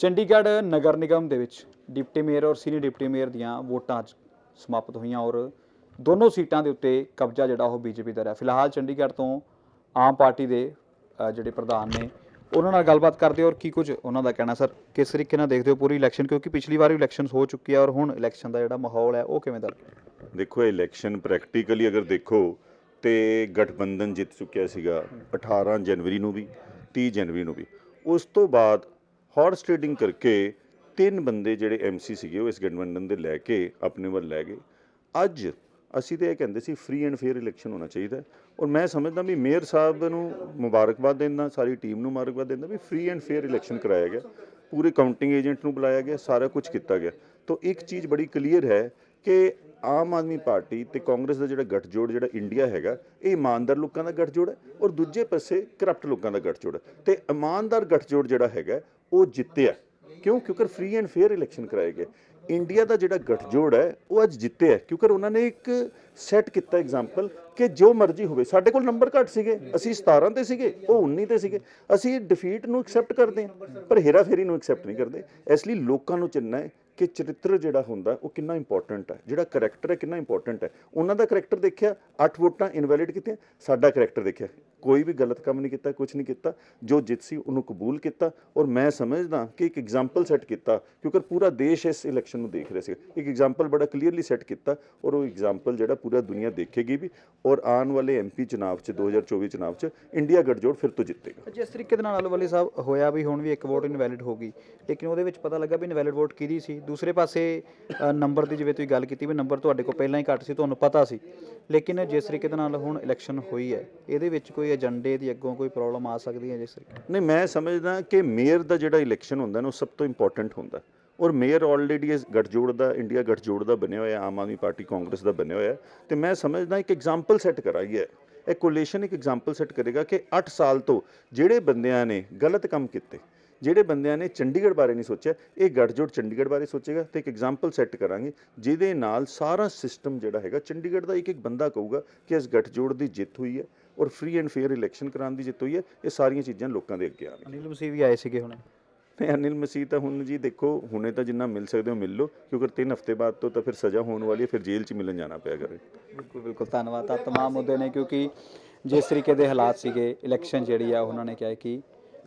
ਚੰਡੀਗੜ੍ਹ ਨਗਰ ਨਿਗਮ ਦੇ ਵਿੱਚ ਡਿਪਟੀ ਮੇਅਰ ਔਰ ਸੀਨੀਅਰ ਡਿਪਟੀ ਮੇਅਰ ਦੀਆਂ ਵੋਟਾਂ ਅੱਜ ਸਮਾਪਤ ਹੋਈਆਂ ਔਰ ਦੋਨੋਂ ਸੀਟਾਂ ਦੇ ਉੱਤੇ ਕਬਜ਼ਾ ਜਿਹੜਾ ਉਹ ਬੀਜੇਪੀ ਦਾ ਰਿਹਾ। ਫਿਲਹਾਲ ਚੰਡੀਗੜ੍ਹ ਤੋਂ ਆਮ ਪਾਰਟੀ ਦੇ ਜਿਹੜੇ ਪ੍ਰਧਾਨ ਨੇ, ਉਹਨਾਂ ਨਾਲ ਗੱਲਬਾਤ ਕਰਦੇ ਔਰ ਕੀ ਕੁਝ ਉਹਨਾਂ ਦਾ ਕਹਿਣਾ। ਸਰ, ਕਿਸ ਤਰੀਕੇ ਨਾਲ ਦੇਖਦੇ ਹੋ ਪੂਰੀ ਇਲੈਕਸ਼ਨ? ਕਿਉਂਕਿ ਪਿਛਲੀ ਵਾਰ ਵੀ ਇਲੈਕਸ਼ਨਸ ਹੋ ਚੁੱਕੀ ਹੈ ਔਰ ਹੁਣ ਇਲੈਕਸ਼ਨ ਦਾ ਜਿਹੜਾ ਮਾਹੌਲ ਹੈ, ਉਹ ਕਿਵੇਂ ਦਾ ਦੇਖੋ ਇਲੈਕਸ਼ਨ ਪ੍ਰੈਕਟੀਕਲੀ ਅਗਰ ਦੇਖੋ, ਤੇ ਗਠਬੰਧਨ ਜਿੱਤ ਚੁੱਕਿਆ ਸੀਗਾ 18 ਜਨਵਰੀ ਨੂੰ ਵੀ 30 ਜਨਵਰੀ ਨੂੰ ਵੀ। ਉਸ ਤੋਂ ਬਾਅਦ ਹਾਰਸ ਟ੍ਰੇਡਿੰਗ ਕਰਕੇ ਤਿੰਨ ਬੰਦੇ ਜਿਹੜੇ ਐਮਸੀ ਸੀਗੇ ਉਹ ਇਸ ਗਠਬੰਧਨ ਦੇ ਲੈ ਕੇ ਆਪਣੇ ਵੱਲ ਲੈ ਗਏ। ਅੱਜ ਅਸੀਂ ਤਾਂ ਇਹ ਕਹਿੰਦੇ ਸੀ ਫ੍ਰੀ ਐਂਡ ਫੇਅਰ ਇਲੈਕਸ਼ਨ ਹੋਣਾ ਚਾਹੀਦਾ ਔਰ ਮੈਂ ਸਮਝਦਾ ਵੀ ਮੇਅਰ ਸਾਹਿਬ ਨੂੰ ਮੁਬਾਰਕਬਾਦ ਦਿੰਦਾ ਸਾਰੀ ਟੀਮ ਨੂੰ ਮੁਬਾਰਕਬਾਦ ਦਿੰਦਾ ਵੀ ਫ੍ਰੀ ਐਂਡ ਫੇਅਰ ਇਲੈਕਸ਼ਨ ਕਰਾਇਆ ਗਿਆ। ਪੂਰੇ ਕਾਊਂਟਿੰਗ ਏਜੰਟ ਨੂੰ ਬੁਲਾਇਆ ਗਿਆ, ਸਾਰਾ ਕੁਝ ਕੀਤਾ ਗਿਆ। ਤਾਂ ਇੱਕ ਚੀਜ਼ ਬੜੀ ਕਲੀਅਰ ਹੈ ਕਿ ਆਮ ਆਦਮੀ ਪਾਰਟੀ ਤੇ ਕਾਂਗਰਸ ਦਾ ਜਿਹੜਾ ਗੱਠਜੋੜ, ਜਿਹੜਾ ਇੰਡੀਆ ਹੈਗਾ, ਇਹ ਇਮਾਨਦਾਰ ਲੋਕਾਂ ਦਾ ਗੱਠਜੋੜ ਹੈ ਔਰ ਦੂਜੇ ਪਾਸੇ ਕਰਪਟ ਲੋਕਾਂ ਦਾ ਗੱਠਜੋੜ ਹੈ। ਤੇ ਇਮਾਨਦਾਰ ਗੱਠਜੋੜ ਜਿਹੜਾ ਹੈਗਾ ਉਹ ਜਿੱਤਿਆ ਕਿਉਂ? ਕਿਉਂਕਿ ਫ੍ਰੀ ਐਂਡ ਫੇਅਰ ਇਲੈਕਸ਼ਨ ਕਰਾਏ ਗਏ। ਇੰਡੀਆ ਦਾ ਜਿਹੜਾ ਗਠਜੋੜ ਹੈ, ਉਹ ਅੱਜ ਜਿੱਤਿਆ ਕਿਉਂਕਿ ਉਹਨਾਂ ਨੇ ਇੱਕ ਸੈੱਟ ਕੀਤਾ ਐਗਜ਼ਾਮਪਲ ਕਿ ਜੋ ਮਰਜ਼ੀ ਹੋਵੇ। ਸਾਡੇ ਕੋਲ ਨੰਬਰ ਘੱਟ ਸੀਗੇ। ਅਸੀਂ 17 ਤੇ ਸੀਗੇ, ਉਹ 19 ਤੇ ਸੀਗੇ। ਅਸੀਂ ਡਿਫੀਟ ਨੂੰ ਐਕਸੈਪਟ ਕਰਦੇ ਹਾਂ, ਪਰ ਹੇਰਾਫੇਰੀ ਨੂੰ ਐਕਸੈਪਟ ਨਹੀਂ ਕਰਦੇ। ਇਸ ਲਈ ਲੋਕਾਂ ਨੂੰ ਚਿੰਨਾ ਹੈ ਕਿ ਚਰਿੱਤਰ ਜਿਹੜਾ ਹੁੰਦਾ, ਉਹ ਕਿੰਨਾ ਇੰਪੋਰਟੈਂਟ ਹੈ। ਜਿਹੜਾ ਕਰੈਕਟਰ ਹੈ, ਕਿੰਨਾ ਇੰਪੋਰਟੈਂਟ ਹੈ। ਉਹਨਾਂ ਦਾ ਕਰੈਕਟਰ ਦੇਖਿਆ 8 ਵੋਟਾਂ ਇਨਵੈਲਿਡ ਕੀਤੀਆਂ। ਸਾਡਾ ਕਰੈਕਟਰ ਦੇਖਿਆ। ਕੋਈ ਵੀ ਗਲਤ ਕੰਮ ਨਹੀਂ ਕੀਤਾ ਕੁਝ ਨਹੀਂ ਕੀਤਾ। ਜੋ ਜਿੱਤ ਸੀ, ਉਹਨੂੰ ਕਬੂਲ ਕੀਤਾ ਔਰ ਮੈਂ ਸਮਝਦਾ ਕਿ ਇੱਕ ਐਗਜ਼ਾਮਪਲ ਸੈੱਟ ਕੀਤਾ, ਕਿਉਂਕਿ ਪੂਰਾ ਦੇਸ਼ ਇਸ ਇਲੈਕਸ਼ਨ ਨੂੰ ਦੇਖ ਰਿਹਾ ਸੀ ਇੱਕ ਐਗਜ਼ਾਮਪਲ ਬੜਾ ਕਲੀਅਰਲੀ ਸੈੱਟ ਕੀਤਾ ਔਰ ਉਹ ਐਗਜ਼ਾਮਪਲ ਜਿਹੜਾ ਪੂਰਾ ਦੁਨੀਆ ਦੇਖੇਗੀ ਵੀ ਔਰ ਆਉਣ ਵਾਲੇ ਐਮਪੀ ਚੁਣਾਵ 'ਚ 2024 ਚੁਣਾਵ 'ਚ ਇੰਡੀਆ ਗੱਠਜੋੜ ਫਿਰ ਤੋਂ ਜਿੱਤੇਗਾ। ਜਿਸ ਤਰੀਕੇ ਦੇ ਨਾਲ ਅਲਵਾਲੀ ਸਾਹਿਬ ਹੋਇਆ ਵੀ ਹੁਣ ਵੀ ਇੱਕ ਵੋਟ ਇਨਵੈਲਿਡ ਹੋ ਗਈ, ਲੇਕਿਨ ਉਹਦੇ ਵਿੱਚ ਪਤਾ ਲੱਗਾ ਵੀ ਇਨਵੈਲਿਡ ਵੋਟ ਕਿਹਦੀ ਸੀ? ਦੂਸਰੇ ਪਾਸੇ ਨੰਬਰ ਦੀ ਜਿਵੇਂ ਤੁਸੀਂ ਗੱਲ ਕੀਤੀ ਵੀ ਨੰਬਰ ਤੁਹਾਡੇ ਕੋਲ ਪਹਿਲਾਂ ਹੀ ਘੱਟ ਸੀ, ਤੁਹਾਨੂੰ ਪਤਾ ਸੀ। ਲੇਕਿਨ ਜਿਸ ਤਰੀਕੇ ਦੇ ਨਾਲ ਹੁਣ ਇਲੈਕਸ਼ਨ ਹੋਈ ਹੈ, ਇਹਦੇ ਵਿੱਚ ਕੋਈ ਏਜੰਡੇ ਦੀ ਅੱਗੋਂ ਕੋਈ ਪ੍ਰੋਬਲਮ ਆ ਸਕਦੀ ਹੈ ਜਿਸ ਤਰੀਕੇ ਨਹੀਂ, ਮੈਂ ਸਮਝਦਾ ਕਿ ਮੇਅਰ ਦਾ ਜਿਹੜਾ ਇਲੈਕਸ਼ਨ ਹੁੰਦਾ ਨਾ, ਉਹ ਸਭ ਤੋਂ ਇੰਪੋਰਟੈਂਟ ਹੁੰਦਾ। ਔਰ ਮੇਅਰ ਆਲਰੇਡੀ ਇਸ ਗੱਠਜੋੜ ਦਾ ਇੰਡੀਆ ਗੱਠਜੋੜ ਦਾ ਬਣਿਆ ਹੋਇਆ, ਆਮ ਆਦਮੀ ਪਾਰਟੀ ਕਾਂਗਰਸ ਦਾ ਬਣਿਆ ਹੋਇਆ। ਤੇ ਮੈਂ ਸਮਝਦਾ ਇੱਕ ਐਗਜ਼ਾਮਪਲ ਸੈੱਟ ਕਰਾਈ ਹੈ। ਇਹ ਕੋਲੀਸ਼ਨ ਇੱਕ ਐਗਜ਼ਾਮਪਲ ਸੈੱਟ ਕਰੇਗਾ ਕਿ 8 ਸਾਲ ਤੋਂ ਜਿਹੜੇ ਬੰਦਿਆਂ ਨੇ ਗਲਤ ਕੰਮ ਕੀਤੇ, ਜਿਹੜੇ ਬੰਦਿਆਂ ਨੇ ਚੰਡੀਗੜ੍ਹ ਬਾਰੇ ਨਹੀਂ ਸੋਚਿਆ, ਇਹ ਗੱਠਜੋੜ ਚੰਡੀਗੜ੍ਹ ਬਾਰੇ ਸੋਚੇਗਾ ਤੇ ਇੱਕ ਐਗਜ਼ਾਮਪਲ ਸੈੱਟ ਕਰਾਂਗੇ, ਜਿਹਦੇ ਨਾਲ ਸਾਰਾ ਸਿਸਟਮ ਜਿਹੜਾ ਹੈਗਾ, ਚੰਡੀਗੜ੍ਹ ਦਾ ਇੱਕ ਇੱਕ ਬੰਦਾ ਕਹੂਗਾ ਕਿ ਇਸ ਗੱਠਜੋੜ ਦੀ ਜਿੱਤ ਹੋਈ ਹੈ। ਔਰ ਫ੍ਰੀ ਐਂਡ ਫੇਅਰ ਇਲੈਕਸ਼ਨ ਕਰਾਉਣ ਦੀ ਜਿੱਤ ਹੋਈ ਹੈ ਇਹ ਸਾਰੀਆਂ ਚੀਜ਼ਾਂ ਲੋਕਾਂ ਦੇ ਅੱਗੇ ਆਉਣਗੀਆਂ ਅਨਿਲ ਮਸੀਹ ਵੀ ਆਏ ਸੀਗੇ ਹੁਣ। ਨਹੀਂ ਅਨਿਲ ਮਸੀਹ ਤਾਂ ਹੁਣ ਜੀ ਦੇਖੋ ਹੁਣੇ ਤਾਂ ਜਿੰਨਾ ਮਿਲ ਸਕਦੇ ਹੋ ਮਿਲ ਲਓ ਕਿਉਂਕਿ 3 ਹਫ਼ਤੇ ਬਾਅਦ ਤੋਂ ਤਾਂ ਫਿਰ ਸਜ਼ਾ ਹੋਣ ਵਾਲੀ ਹੈ ਫਿਰ ਜੇਲ੍ਹ 'ਚ ਮਿਲਣ ਜਾਣਾ ਪਿਆ ਕਰੇ। ਬਿਲਕੁਲ ਬਿਲਕੁਲ ਧੰਨਵਾਦ। ਤਾਂ ਤਮਾਮ ਮੁੱਦੇ ਨੇ ਕਿਉਂਕਿ ਜਿਸ ਤਰੀਕੇ ਦੇ ਹਾਲਾਤ ਸੀਗੇ ਇਲੈਕਸ਼ਨ ਜਿਹੜੀ ਆ ਉਹਨਾਂ ਨੇ ਕਿਹਾ ਕਿ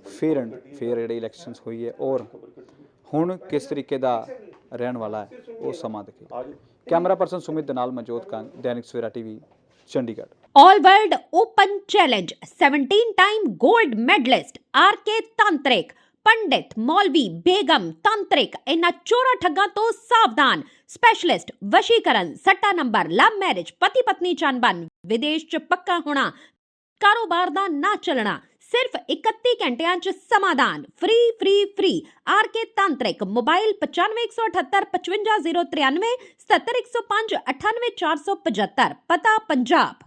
ਫੇਅਰ ਐਂਡ ਫੇਅਰ ਜਿਹੜੀ ਇਲੈਕਸ਼ਨਸ ਹੋਈ ਹੈ ਔਰ ਹੁਣ ਕਿਸ ਤਰੀਕੇ ਦਾ ਰਹਿਣ ਵਾਲਾ ਹੈ ਉਹ ਸਮਾਂ ਦਿਖੇ। ਕੈਮਰਾ ਪਰਸਨ ਸੁਮਿਤ ਦੇ ਨਾਲ Manjot Kang Dainik Savera TV Chandigarh. All World Open Challenge 17 time gold medalist RK Tantrik ਪੰਡਿਤ ਮੌਲਵੀ ਬੇਗਮ ਤੰਤਰਿਕ ਇਹਨਾਂ ਚੋਰਾ ਠੱਗਾਂ ਤੋਂ ਸਾਵਧਾਨ ਸਪੈਸ਼ਲਿਸਟ ਵਸ਼ੀਕਰਨ ਸੱਟਾ ਨੰਬਰ ਲਵ ਮੈਰਿਜ ਪਤੀ ਪਤਨੀ ਚੰਬਨ ਵਿਦੇਸ਼ ਚ ਪੱਕਾ ਹੋਣਾ ਕਾਰੋਬਾਰ ਦਾ ਨਾ ਚੱਲਣਾ ਸਿਰਫ 31 ਘੰਟਿਆਂ ਚ ਸਮਾਧਾਨ free free free RK ਤਾਂਤਰਿਕ mobile 9518 55093 77105 98475 ਪਤਾ ਪੰਜਾਬ